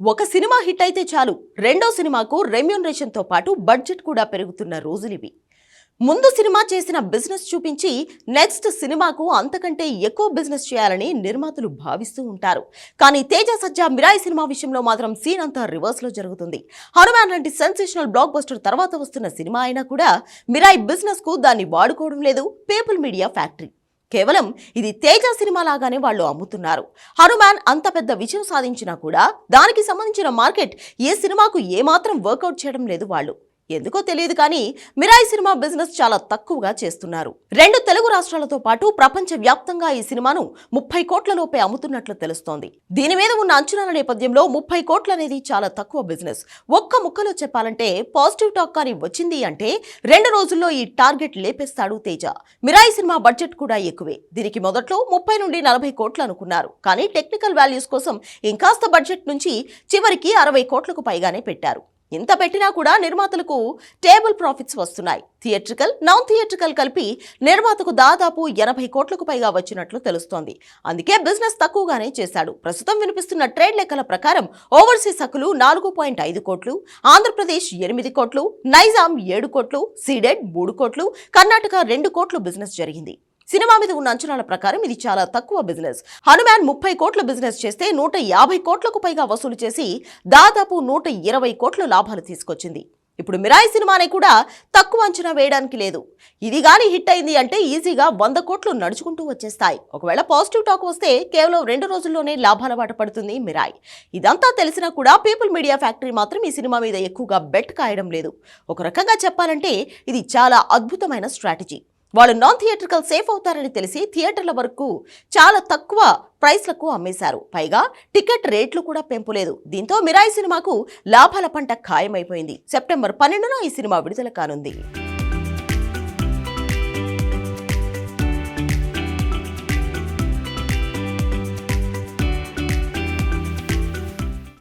ఒక cinema hit అయితే చాలు. రెండో సినిమాకు రెమ్యూనరేషన్తో పాటు బడ్జెట్ కూడా పెరుగుతున్న రోజులివి. ముందు సినిమా చేసిన బిజినెస్ చూపించి నెక్స్ట్ సినిమాకు అంతకంటే ఎక్కువ బిజినెస్ చేయాలని నిర్మాతలు భావిస్తూ ఉంటారు. కానీ తేజ సజ్జా మిరాయి సినిమా విషయంలో మాత్రం సీన్ అంతా రివర్స్లో జరుగుతుంది. హనుమాన్ లాంటి సెన్సేషనల్ బ్లాక్ బస్టర్ తర్వాత వస్తున్న సినిమా అయినా కూడా మిరాయి బిజినెస్కు దాన్ని వాడుకోవడం లేదు. పీపుల్ మీడియా ఫ్యాక్టరీ కేవలం ఇది తేజ సినిమా లాగానే వాళ్ళు అమ్ముతున్నారు. హనుమాన్ అంత పెద్ద విజయం సాధించినా కూడా దానికి సంబంధించిన మార్కెట్ ఏ సినిమాకు ఏమాత్రం వర్కౌట్ చేయడం లేదు వాళ్ళు. ఎందుకో తెలియదు కానీ మిరాయి సినిమా బిజినెస్ చాలా తక్కువగా చేస్తున్నారు. రెండు తెలుగు రాష్ట్రాలతో పాటు ప్రపంచ వ్యాప్తంగా ఈ సినిమాను ముప్పై కోట్ల లోపే అమ్ముతున్నట్లు తెలుస్తోంది. దీని మీద ఉన్న అంచనాల నేపథ్యంలో ముప్పై కోట్లు అనేది చాలా తక్కువ బిజినెస్. ఒక్క ముక్కలో చెప్పాలంటే పాజిటివ్ టాక్ కానీ వచ్చింది అంటే రెండు రోజుల్లో ఈ టార్గెట్ లేపేస్తాడు తేజ. మిరాయి సినిమా బడ్జెట్ కూడా ఎక్కువే. దీనికి మొదట్లో ముప్పై నుండి నలభై కోట్లు అనుకున్నారు. కానీ టెక్నికల్ వాల్యూస్ కోసం ఇంకాస్త బడ్జెట్ నుంచి చివరికి అరవై కోట్లకు పైగానే పెట్టారు. ఇంత పెట్టినా కూడా నిర్మాతలకు టేబుల్ ప్రాఫిట్స్ వస్తున్నాయి. థియేట్రికల్ నాన్ థియేట్రికల్ కలిపి నిర్మాతకు దాదాపు ఎనభై కోట్లకు పైగా వచ్చినట్లు తెలుస్తోంది. అందుకే బిజినెస్ తక్కువగానే చేశాడు. ప్రస్తుతం వినిపిస్తున్న ట్రేడ్ లెక్కల ప్రకారం ఓవర్సీస్ హక్కులు నాలుగు పాయింట్ ఐదు కోట్లు ఆంధ్రప్రదేశ్ ఎనిమిది కోట్లు నైజాం ఏడు కోట్లు సీడెడ్ మూడు కోట్లు కర్ణాటక రెండు కోట్లు బిజినెస్ జరిగింది. సినిమా మీద ఉన్న అంచనాల ప్రకారం ఇది చాలా తక్కువ బిజినెస్ హనుమాన్ ముప్పై కోట్ల బిజినెస్ చేస్తే నూట యాభై కోట్లకు పైగా వసూలు చేసి దాదాపు నూట ఇరవై కోట్ల లాభాలు తీసుకొచ్చింది. ఇప్పుడు మిరాయి సినిమాని కూడా తక్కువ అంచనా వేయడానికి లేదు. ఇది కానీ హిట్ అయింది అంటే ఈజీగా వంద కోట్లు నడుచుకుంటూ వచ్చేస్తాయి. ఒకవేళ పాజిటివ్ టాక్ వస్తే కేవలం రెండు రోజుల్లోనే లాభాల బాట పడుతుంది మిరాయి. ఇదంతా తెలిసినా కూడా పీపుల్ మీడియా ఫ్యాక్టరీ మాత్రం ఈ సినిమా మీద ఎక్కువగా బెట్ కాయడం లేదు. ఒక రకంగా చెప్పాలంటే ఇది చాలా అద్భుతమైన స్ట్రాటజీ వాళ్ళు నాన్ థియేట్రికల్ సేఫ్ అవుతారని తెలిసి థియేటర్ల వరకు చాలా తక్కువ ప్రైస్లకు అమ్మేశారు. పైగా టికెట్ రేట్లు కూడా పెంపులేదు. దీంతో మిరాయి సినిమాకు లాభాల పంట ఖాయమైపోయింది. సెప్టెంబర్ పన్నెండున ఈ సినిమా విడుదల కానుంది.